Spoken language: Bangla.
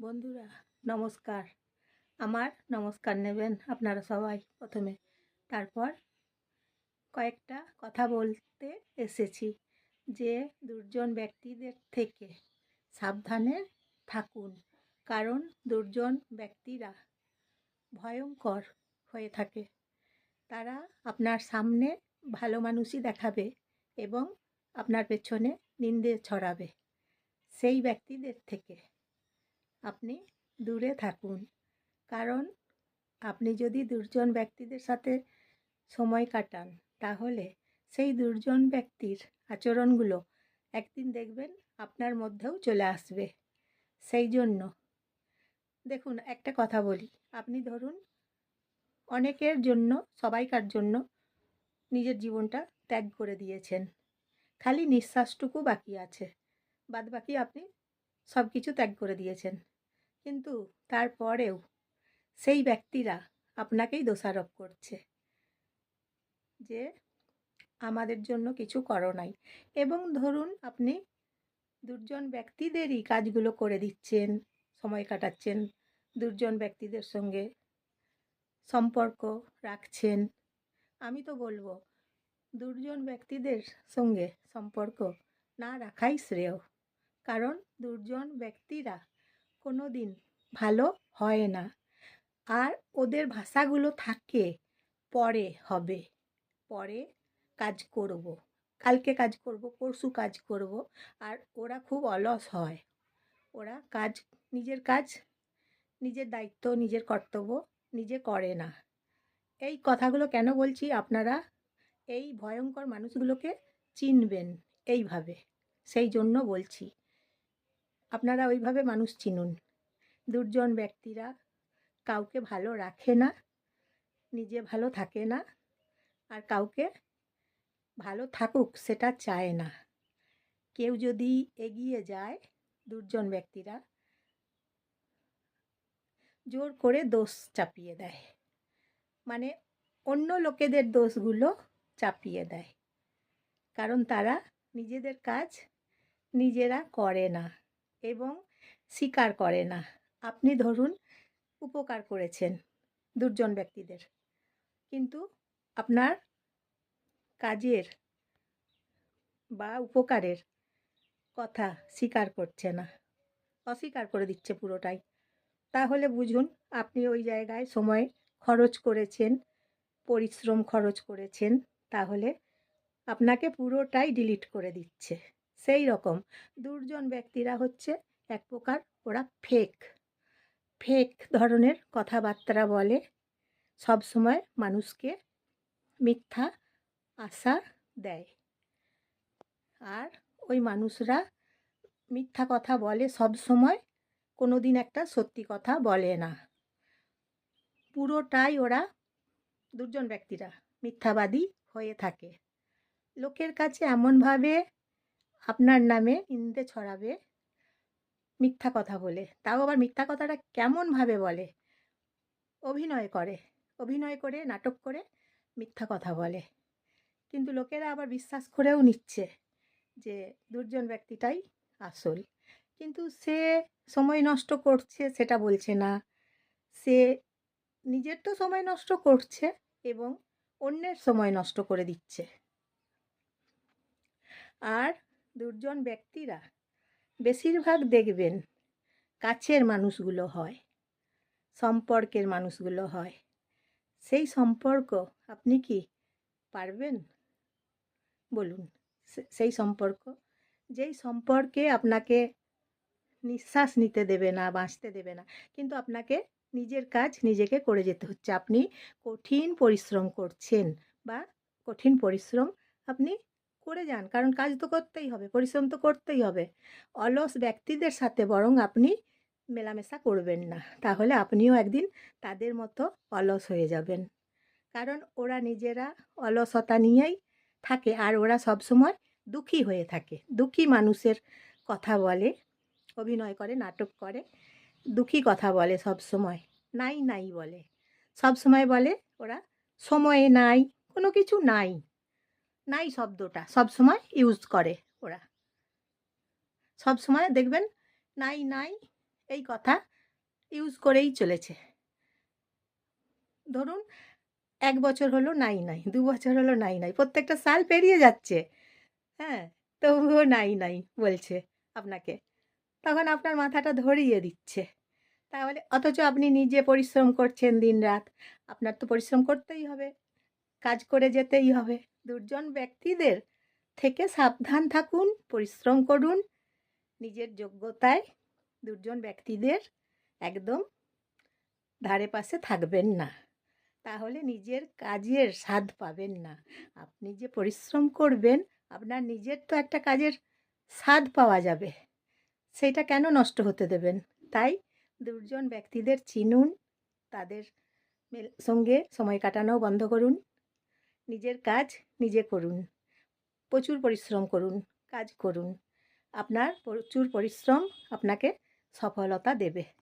বন্ধুরা, নমস্কার। আমার নমস্কার নেবেন আপনারা সবাই প্রথমে। তারপর কয়েকটা কথা বলতে এসেছি যে, দুর্জন ব্যক্তিদের থেকে সাবধানে থাকুন। কারণ দুর্জন ব্যক্তিরা ভয়ঙ্কর হয়ে থাকে। তারা আপনার সামনে ভালো মানুষই দেখাবে এবং আপনার পেছনে নিন্দে ছড়াবে। সেই ব্যক্তিদের থেকে আপনি দূরে থাকুন। কারণ আপনি যদি দুর্জন ব্যক্তিদের সাথে সময় কাটান, তাহলে সেই দুর্জন ব্যক্তির আচরণগুলো একদিন দেখবেন আপনার মধ্যেও চলে আসবে। সেই জন্য দেখুন, একটা কথা বলি। আপনি ধরুন, অনেকের জন্য, সবাইকার জন্য নিজের জীবনটা ত্যাগ করে দিয়েছেন। খালি নিঃশ্বাসটুকু বাকি আছে। বাদ বাকি আপনি সব কিছু ত্যাগ করে দিয়েছেন। কিন্তু তারপরেও সেই ব্যক্তিরা আপনাকেই দোষারোপ করছে যে আমাদের জন্য কিছু করো নাই। এবং ধরুন আপনি দুর্জন ব্যক্তিদেরই কাজগুলো করে দিচ্ছেন, সময় কাটাচ্ছেন, দুর্জন ব্যক্তিদের সঙ্গে সম্পর্ক রাখছেন। আমি তো বলব, দুর্জন ব্যক্তিদের সঙ্গে সম্পর্ক না রাখাই শ্রেয়। কারণ দুর্জন ব্যক্তিরা কোনো দিন ভালো হয় না। আর ওদের ভাষাগুলো থাকে, পরে হবে, পরে কাজ করব। কালকে কাজ করব, পরশু কাজ করব। আর ওরা খুব অলস হয়। ওরা কাজ, নিজের কাজ, নিজের দায়িত্ব, নিজের কর্তব্য নিজে করে না। এই কথাগুলো কেন বলছি? আপনারা এই ভয়ঙ্কর মানুষগুলোকে চিনবেন এইভাবে। সেই জন্য বলছি। আপনারা ওইভাবে মানুষ চিনুন। দুর্জন ব্যক্তিরা কাউকে ভালো রাখে না, নিজে ভালো থাকে না, আর কাউকে ভালো থাকুক সেটা চায় না। কেউ যদি এগিয়ে যায় দুর্জন ব্যক্তিরা, জোর করে দোষ চাপিয়ে দেয়। মানে অন্য লোকেদের দোষগুলো চাপিয়ে দেয়। কারণ তারা নিজেদের কাজ নিজেরা করে না। এবং স্বীকার করে না। আপনি ধরুন উপকার করেছেন দুর্জন ব্যক্তিদের। কিন্তু আপনার কাজের বা উপকারের কথা স্বীকার করছে না, অস্বীকার করে দিচ্ছে পুরোটাই। তাহলে বুঝুন, আপনি ওই জায়গায় সময় খরচ করেছেন, পরিশ্রম খরচ করেছেন, তাহলে আপনাকে পুরোটাই ডিলিট করে দিচ্ছে। সেই রকম। দুর্জন ব্যক্তিরা হচ্ছে এক প্রকার ওরা ফেক ফেক ধরনের কথাবার্তা বলে। সব সময় মানুষকে মিথ্যা আশা দেয়। আর ওই মানুষরা মিথ্যা কথা বলে সব সময় কোনো দিন একটা সত্যি কথা বলে না। পুরোটাই ওরা দুর্জন ব্যক্তিরা মিথ্যাবাদী হয়ে থাকে। লোকের কাছে এমনভাবে আপনার নামে নিন্দে ছড়াবে মিথ্যা কথা বলে। তাও আবার মিথ্যা কথাটা কেমনভাবে বলে? অভিনয় করে অভিনয় করে, নাটক করে মিথ্যা কথা বলে। কিন্তু লোকেরা আবার বিশ্বাস করেও নিচ্ছে যে দুর্জন ব্যক্তিটাই আসল। কিন্তু সে সময় নষ্ট করছে সেটা বলছে না। সে নিজের তো সময় নষ্ট করছে এবং অন্যের সময় নষ্ট করে দিচ্ছে। আর দুর্জন ব্যক্তিরা বেশিরভাগ দেখবেন কাছের মানুষগুলো হয়, সম্পর্কের মানুষগুলো হয়। সেই সম্পর্ক আপনি কি পারবেন? বলুন সেই সম্পর্ক। যেই সম্পর্কে আপনাকে নিঃশ্বাস নিতে দেবে না, বাঁচতে দেবে না, কিন্তু আপনাকে নিজের কাজ নিজেকে করে যেতে হচ্ছে। আপনি কঠিন পরিশ্রম করছেন বা কঠিন পরিশ্রম আপনি করে যান। কারণ কাজ তো করতেই হবে, পরিশ্রম তো করতেই হবে। অলস ব্যক্তিদের সাথে বরং আপনি মেলামেশা করবেন না। তাহলে আপনিও একদিন তাদের মতো অলস হয়ে যাবেন। কারণ ওরা নিজেরা অলসতা নিয়েই থাকে আর ওরা সবসময় দুঃখী হয়ে থাকে। দুঃখী মানুষের কথা বলে, অভিনয় করে, নাটক করে, দুঃখী কথা বলে সব সময় নাই নাই বলে। সব সময় বলে ওরা, সময়ে নাই, কোনো কিছু নাই। নাই শব্দটা। সব সময় ইউজ করে ওরা। সব সময় দেখবেন নাই নাই এই কথা ইউজ করেই চলেছে। ধরুন এক বছর হলো নাই নাই, দু বছর হলো নাই নাই, প্রত্যেকটা সাল পেরিয়ে যাচ্ছে। হ্যাঁ তবুও নাই নাই বলছে আপনাকে। তখন আপনার মাথাটা ধরিয়ে দিচ্ছে। তাহলে অথচ আপনি নিজে পরিশ্রম করছেন দিনরাত। আপনার তো পরিশ্রম করতেই হবে। কাজ করে যেতেই হবে। দুর্জন ব্যক্তিদের থেকে সাবধান থাকুন, পরিশ্রম করুন। নিজের যোগ্যতায় দুর্জন ব্যক্তিদের একদম ধারে পাশে থাকবেন না। তাহলে নিজের কাজের স্বাদ পাবেন না। আপনি যে পরিশ্রম করবেন, আপনার নিজের তো একটা কাজের স্বাদ পাওয়া যাবে। সেটা কেন নষ্ট হতে দেবেন? তাই দুর্জন ব্যক্তিদের চিনুন, তাদের সঙ্গে সময় কাটানো বন্ধ করুন। নিজের কাজ নিজে করুন। প্রচুর পরিশ্রম করুন, কাজ করুন। আপনার প্রচুর পরিশ্রম আপনাকে সফলতা দেবে।